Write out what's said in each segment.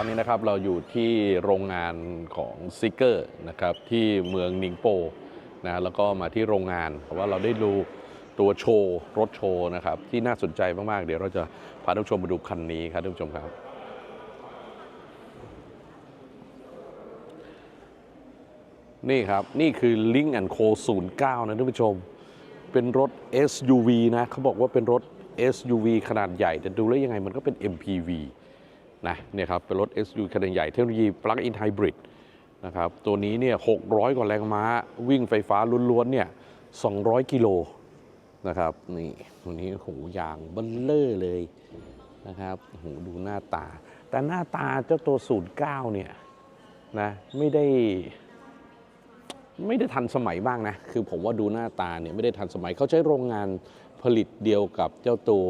ตอนนี้นะครับเราอยู่ที่โรงงานของซิกเกอร์นะครับที่เมืองนิงโปนะแล้วก็มาที่โรงงานเพราะว่าเราได้ดูตัวโชว์รถโชว์นะครับที่น่าสนใจมาก ๆ เดี๋ยวเราจะพาท่านผู้ชมมาดูคันนี้ครับท่านผู้ชมครับนี่ครับ นี่คือ Link Co 09 นะท่านผู้ชม เป็นรถ SUV นะเขาบอกว่าเป็นรถ SUV ขนาดใหญ่ แต่ดูแล้วยังไงมันก็เป็น MPV นะเนี่ยครับเป็นรถ SUV ขนาดใหญ่เทคโนโลยี Plug-in Hybrid นะครับตัวนี้เนี่ย600 กว่าแรงม้า วิ่งไฟฟ้าล้วนๆเนี่ย200 กิโลนะครับนี่ตัวนี้โอ้โหยางเบลเลอร์เลยนะครับโอ้โหดูหน้าตา แต่หน้าตาเจ้าตัว09เนี่ยนะไม่ได้ไม่ได้ทันสมัยบ้างนะ คือผมว่าดูหน้าตาเนี่ยไม่ได้ทันสมัยเขาใช้โรงงานผลิตเดียวกับเจ้าตัว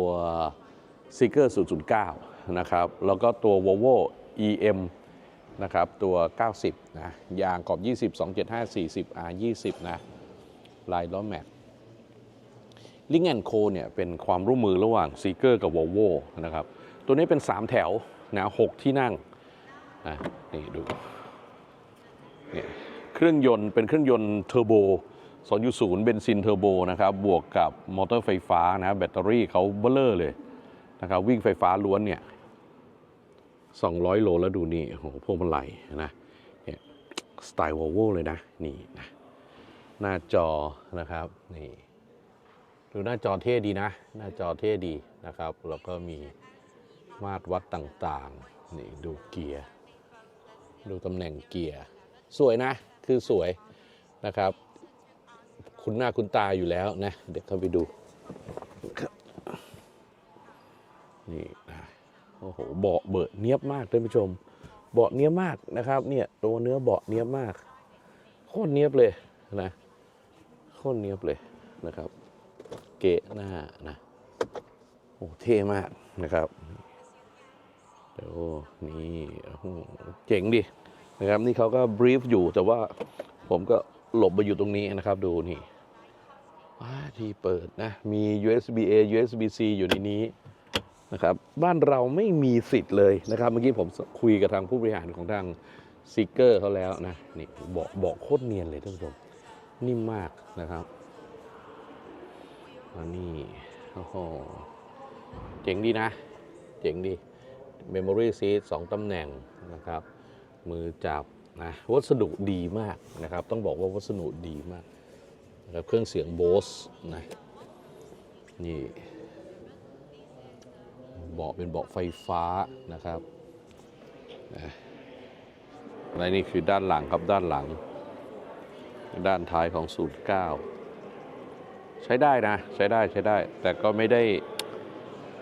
s e e k e r 009 นะครับแล้วก็ตัว Volvo EM นะครับตัว 90 นะยางกรอบ 20 275 40 R 20 นะลายล้อแม็กลิงแอนโคเนี่ยเป็นความร่วมมือระหว่าง s e e k e r กับ Volvo นะครับตัวนี้เป็น 3 แถวนะ6ที่นั่งนะนี่ดูเนี่ยเครื่องยนต์เป็นเครื่องยนต์เทอร์โบ2.0 เบนซินเทอร์โบนะครับบวกกับมอเตอร์ไฟฟ้านะแบตเตอรี่เขาเบลเลอร์เลยนะครับวิ่งไฟฟ้าล้วนเนี่ย 200 โลแล้วดูนี่โอ้โหพวงมาลัยนะเนี่ยสไตล์วอลโวเลยนะนี่นะหน้าจอนะครับนี่ดูหน้าจอเท่ดีนะ หน้าจอเท่ดีนะครับ แล้วก็มีมาตรวัดต่างๆนี่ดูเกียร์ดูตำแหน่งเกียร์สวยนะคือสวยนะครับ คุณหน้าคุณตาอยู่แล้วนะ เดี๋ยวเข้าไปดูนี่นะ โอ้โหเบาะเบิดเนียบมากท่านผู้ชม เบาะเนียบมากนะครับเนี่ยตัวเนื้อเบาะเนียบมากโคตรเนียบเลยนะโคตรเนียบเลยนะครับ เกะหน้านะโอ้เท่มากนะครับเดี๋ยวนี่โอ้เจ๋งดินะครับนี่เขาก็บรีฟอยู่แต่ว่าผมก็หลบมาอยู่ตรงนี้นะครับดูนี่ว้าที่เปิดนะ มี USB A USB C อยู่ในนี้นะครับ บ้านเราไม่มีสิทธิ์เลยนะครับเมื่อกี้ผมคุยกับทางผู้บริหารของทางซิกเกอร์เขาแล้วนะนี่เบอกบอกโคตรเนียนเลยท่านผู้ชมนิ่มมากนะครับอันนี้โอ้โหเจ๋งดีนะ เจ๋งดี Memory Seat 2ตำแหน่งนะครับ มือจับนะวัสดุดีมากนะครับ ต้องบอกว่าวัสดุดีมากนะครับเครื่องเสียง Bose นะนี่ เบาะเป็นเบาะไฟฟ้านะครับและนี่คือด้านหลังครับด้านหลัง ด้านท้ายของ 09 ใช้ได้นะ ใช้ได้ใช้ได้ แต่ก็ไม่ได้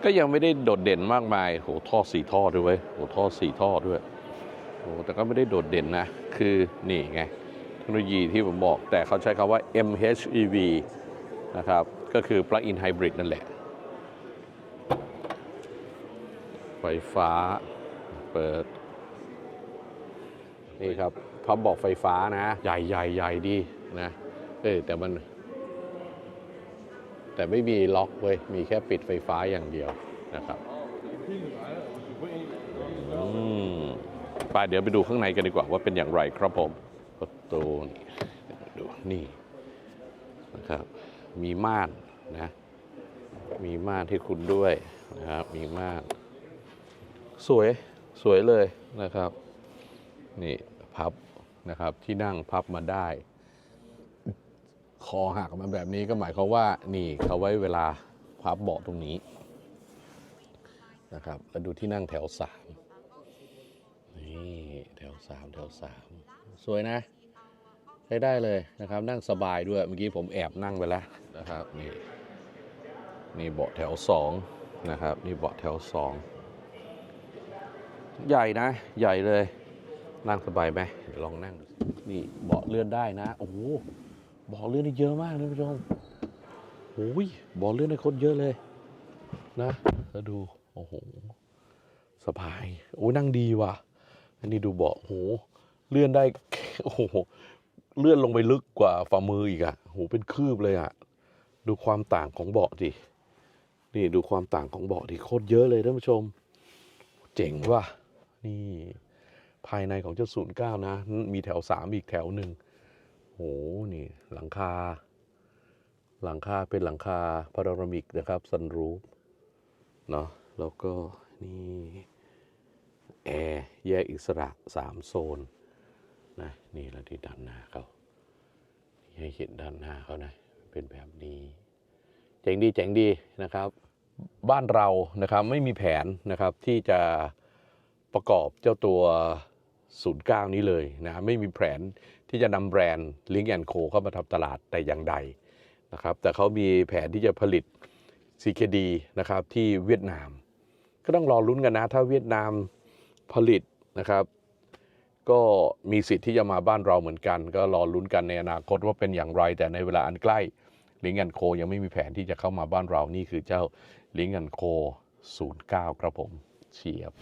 ก็ยังไม่ได้โดดเด่นมากมายโหท่อสี่ท่อด้วยเว้ยโหท่อสี่ท่อด้วยโหแต่ก็ไม่ได้โดดเด่นนะ คือนี่ไงเทคโนโลยีที่ผมบอก แต่เขาใช้คำว่า MHEV นะครับ ก็คือ Plug-in Hybrid นั่นแหละ ไฟฟ้า เปิด นี่ครับพับบอกไฟฟ้านะ ใหญ่ใหญ่ใหญ่ดีนะเออแต่มัน แต่ไม่มีล็อกเว้ย มีแค่ปิดไฟฟ้าอย่างเดียวนะครับไปเดี๋ยวไปดูข้างในกันดีกว่าว่าเป็นอย่างไรครับผมประตูนี่ดูนี่นะครับ มีม่านนะ มีม่านที่คุณด้วยนะครับ มีม่าน สวยสวยเลยนะครับ นี่พับนะครับที่นั่งพับมาได้ คอหักมาแบบนี้ก็หมายความว่านี่เขาไว้เวลาพับเบาะตรงนี้นะครับแล้วดูที่นั่งแถวสามนี่แถวสามแถวสามสวยนะใช้ได้เลยนะครับ นั่งสบายด้วยเมื่อกี้ผมแอบนั่งไปแล้วนะครับนี่นี่เบาะแถวสองนะครับนี่เบาะแถวสอง ใหญ่นะ ใหญ่เลย นั่งสบายไหมเดี๋ยวลองนั่งดูนี่เบาะเลื่อนได้นะ โอ้โหบ่อเลื่อนได้เยอะมากท่านผู้ชมโอ้ยเบ่อเลื่อนได้โคตรเยอะเลย นะแล้วดู โอ้โห สบาย โอ้ยนั่งดีว่ะอันนี้ดูเบาะโอ้โห เลื่อนได้ โอ้โห เลื่อนลงไปลึกกว่าฝ่ามืออีกอะโอ้โห เป็นคืบเลยอะ ดูความต่างของเบาะดิ นี่ดูความต่างของเบาะดิโคตรเยอะเลยท่านผู้ชม เจ๋งว่ะ นี่ภายในของเจ้าศูนย์เก้านะ มีแถวสามอีกแถวหนึ่งโหนี่หลังคา หลังคาเป็นหลังคาพารามิกนะครับซันรูฟเนาะแล้วก็นี่แอร์แยกอิสระสามโซนนะนี่แล้วที่ด้านหน้าเขาให้เห็นด้านหน้าเขานะเป็นแบบนี้เจ๋งดีเจ๋งดีนะครับ บ้านเรานะครับไม่มีแผนนะครับที่จะ ประกอบเจ้าตัว 09 นี้เลยนะไม่มีแผนที่จะนำแบรนด์ลิงแอนโคเข้ามาทำตลาดแต่อย่างใดนะครับแต่เขามีแผนที่จะผลิต CKD นะครับที่เวียดนาม ก็ต้องรอลุ้นกันนะ ถ้าเวียดนามผลิตนะครับ ก็มีสิทธิ์ที่จะมาบ้านเราเหมือนกัน ก็รอลุ้นกันในอนาคตว่าเป็นอย่างไร แต่ในเวลาอันใกล้ลิงแอนโคยังไม่มีแผนที่จะเข้ามาบ้านเรานี่คือเจ้าลิงแอนโค09 ครับผมเชียบ